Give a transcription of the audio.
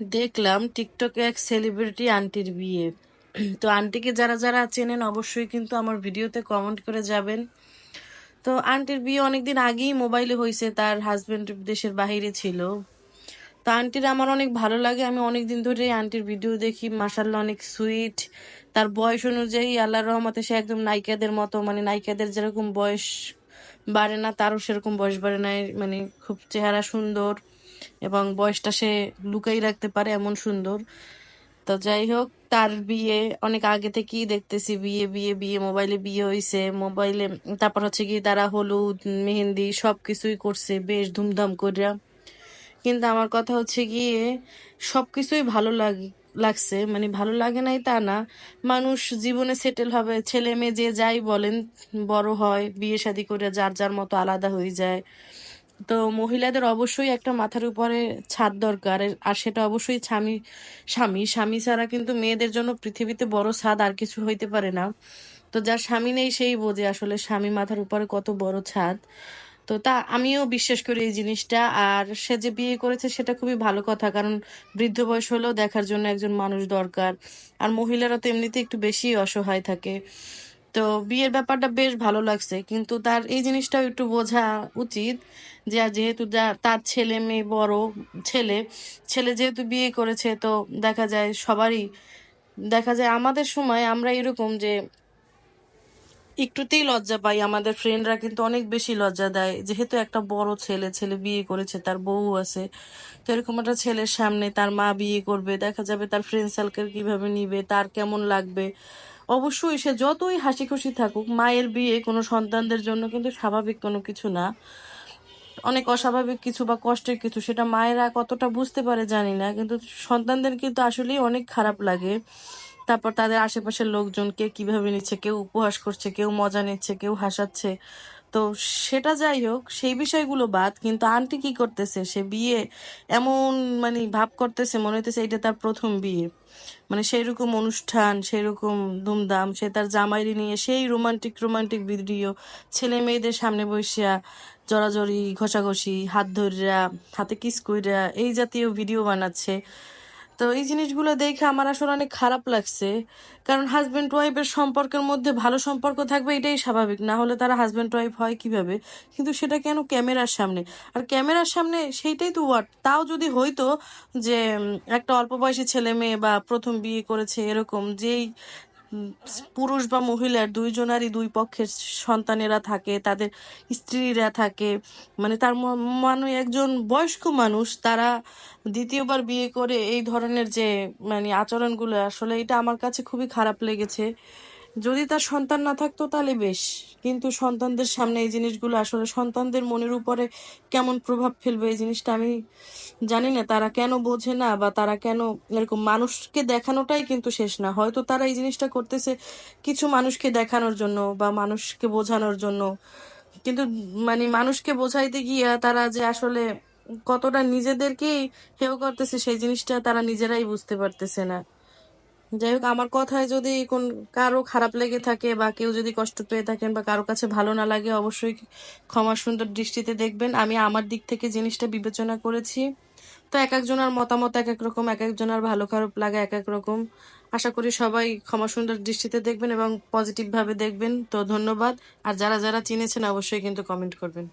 দেখলাম টিকটকে এক সেলিব্রিটি আন্টির বিয়ে। তো আন্টিকে যারা যারা চেনেন অবশ্যই কিন্তু আমার ভিডিওতে কমেন্ট করে যাবেন। তো আন্টির বিয়ে অনেকদিন আগেই মোবাইলে হয়েছে তার হাজব্যান্ড দেশের বাইরে ছিল। তো আন্টির আমার অনেক ভালো লাগে, আমি অনেক দিন ধরে আন্টির ভিডিও দেখি মাসাল্লাহ অনেক সুইট তার বয়স অনুযায়ী আল্লাহ রহমতে সে একদম নায়িকাদের মতো মানে নায়িকাদের যেরকম বয়স বাড়ে না, তারও সেরকম বয়স বাড়ে নাই মানে খুব চেহারা সুন্দর। এবং বয়সটা সে লুকাই রাখতে পারে এমন সুন্দর। তো যাই হোক, তার বিয়ে অনেক আগে থেকেই দেখতেছি। বিয়ে বিয়ে বিয়ে, মোবাইলে বিয়ে হইছে। মোবাইলে, তারপর হচ্ছে কি তারা হলুদ, মেহেন্দি সব কিছুই করছে বেশ ধুমধাম করিয়া কিন্তু আমার কথা হচ্ছে গিয়ে সব কিছুই ভালো লাগে, লাগছে। মানে ভালো লাগে নাই তা না। মানুষ জীবনে সেটেল হবে, ছেলে মেয়ে যে যাই বলেন, বড় হয়, বিয়ে শাদী করে যার যার মতো আলাদা হয়ে যায়। তো মহিলাদের অবশ্যই একটা মাথার উপরে ছাদ দরকার। আর সেটা অবশ্যই স্বামী স্বামী। স্বামী ছাড়া কিন্তু মেয়েদের জন্য পৃথিবীতে বড় ছাদ আর কিছু হইতে পারে না। তো যার স্বামী নেই সেই বোঝে আসলে স্বামী মাথার উপরে কত বড় ছাদ। তো তা আমিও বিশ্বাস করি এই জিনিসটা। আর সে যে বিয়ে করেছে সেটা খুবই ভালো কথা, কারণ বৃদ্ধ বয়স হলেও দেখার জন্য একজন মানুষ দরকার। আর মহিলারা তো এমনিতে একটু বেশি অসহায় থাকে। তো বিয়ের ব্যাপারটা বেশ ভালো লাগছে। কিন্তু তার এই জিনিসটাও একটু বোঝা উচিত যে যেহেতু তার ছেলে মেয়ে বড় ছেলে ছেলে যেহেতু বিয়ে করেছে তো দেখা যায় সবারই, দেখা যায় আমাদের সময় আমরা এরকম যে একটুতেই লজ্জা পাই। আমাদের ফ্রেন্ডরা কিন্তু অনেক বেশি লজ্জা দেয়। যেহেতু একটা বড় ছেলে ছেলে বিয়ে করেছে, তার বউ আছে, তো এরকম একটা ছেলের সামনে তার মা বিয়ে করবে, দেখা যাবে তার ফ্রেন্ড সার্কেল কীভাবে নিবে, তার কেমন লাগবে অবশ্যই সে যতই হাসি খুশি থাকুক, মায়ের বিয়ে কোনো সন্তানদের জন্য কিন্তু স্বাভাবিক কোনো কিছু না। অনেক অস্বাভাবিক কিছু বা কষ্টের কিছু, সেটা মায়েরা কতটা বুঝতে পারে জানি না, কিন্তু সন্তানদের কিন্তু আসলেই অনেক খারাপ লাগে। তারপর তাদের আশেপাশের লোকজন কে কীভাবে নিচ্ছে, কেউ উপহাস করছে, কেউ মজা নিচ্ছে, কেউ হাসাচ্ছে। তো সেটা যাই হোক সেই বিষয়গুলো বাদ, কিন্তু আন্টি কি করতেছে? সে বিয়ে এমন মানে ভাব করতেছে, মনে হইতেছে এটা তার প্রথম বিয়ে। মানে সেই রকম অনুষ্ঠান সেই রকম ধুমধাম, সে তার জামাইরি নিয়ে সেই রোমান্টিক রোমান্টিক ভিডিও, ছেলে মেয়েদের সামনে বসিয়া জড়াজড়ি, ঘষাঘষি, হাত ধরিয়া হাতে কিস কইরা, এই জাতীয় ভিডিও বানাচ্ছে। তো এই জিনিসগুলো দেখে আমার আসলে অনেক খারাপ লাগছে। কারণ হাজব্যান্ড ওয়াইফের সম্পর্কের মধ্যে ভালো সম্পর্ক থাকবে এটাই স্বাভাবিক। না হলে তারা হাজব্যান্ড ওয়াইফ হয় কীভাবে? কিন্তু সেটা কেন ক্যামেরার সামনে? আর ক্যামেরার সামনে সেইটাই তো ওয়ার্ড তাও যদি হইতো যে একটা অল্প বয়সী ছেলে মেয়ে বা প্রথম বিয়ে করেছে এরকম, যেই পুরুষ বা মহিলার দুইজনারই দুই পক্ষের সন্তানেরা থাকে, তাদের স্ত্রীরা থাকে। মানে তার মানে একজন বয়স্ক মানুষ, তারা দ্বিতীয়বার বিয়ে করে এই ধরনের যে মানে আচরণগুলো, আসলে এটা আমার কাছে খুবই খারাপ লেগেছে। যদি তার সন্তান না থাকতো তাহলে বেশ। কিন্তু সন্তানদের সামনে এই জিনিসগুলো আসলে সন্তানদের মনের উপরে কেমন প্রভাব ফেলবে এই জিনিসটা আমি জানি না। তারা কেন বোঝে না বা তারা কেন এরকম মানুষকে দেখানোটাই কিন্তু শেষ না। হয়তো তারা এই জিনিসটা করতেছে কিছু মানুষকে দেখানোর জন্য বা মানুষকে বোঝানোর জন্য। কিন্তু মানে মানুষকে বোঝাইতে গিয়া তারা যে আসলে কতটা নিজেদেরকেই হেয় করতেছে সেই জিনিসটা তারা নিজেরাই বুঝতে পারতেছে না। যাই হোক আমার কথায় যদি কোন কারও খারাপ লেগে থাকে বা কেউ যদি কষ্ট পেয়ে থাকেন বা কারও কাছে ভালো না লাগে, অবশ্যই ক্ষমা সুন্দর দৃষ্টিতে দেখবেন। আমি আমার দিক থেকে জিনিসটা বিবেচনা করেছি। তো এক একজনের মতামত এক এক রকম, এক একজনের ভালো খারাপ লাগে এক এক রকম। আশা করি সবাই ক্ষমা সুন্দর দৃষ্টিতে দেখবেন এবং পজিটিভ ভাবে দেখবেন। তো ধন্যবাদ। আর যারা যারা চিনেছেন, অবশ্যই কিন্তু কমেন্ট করবেন।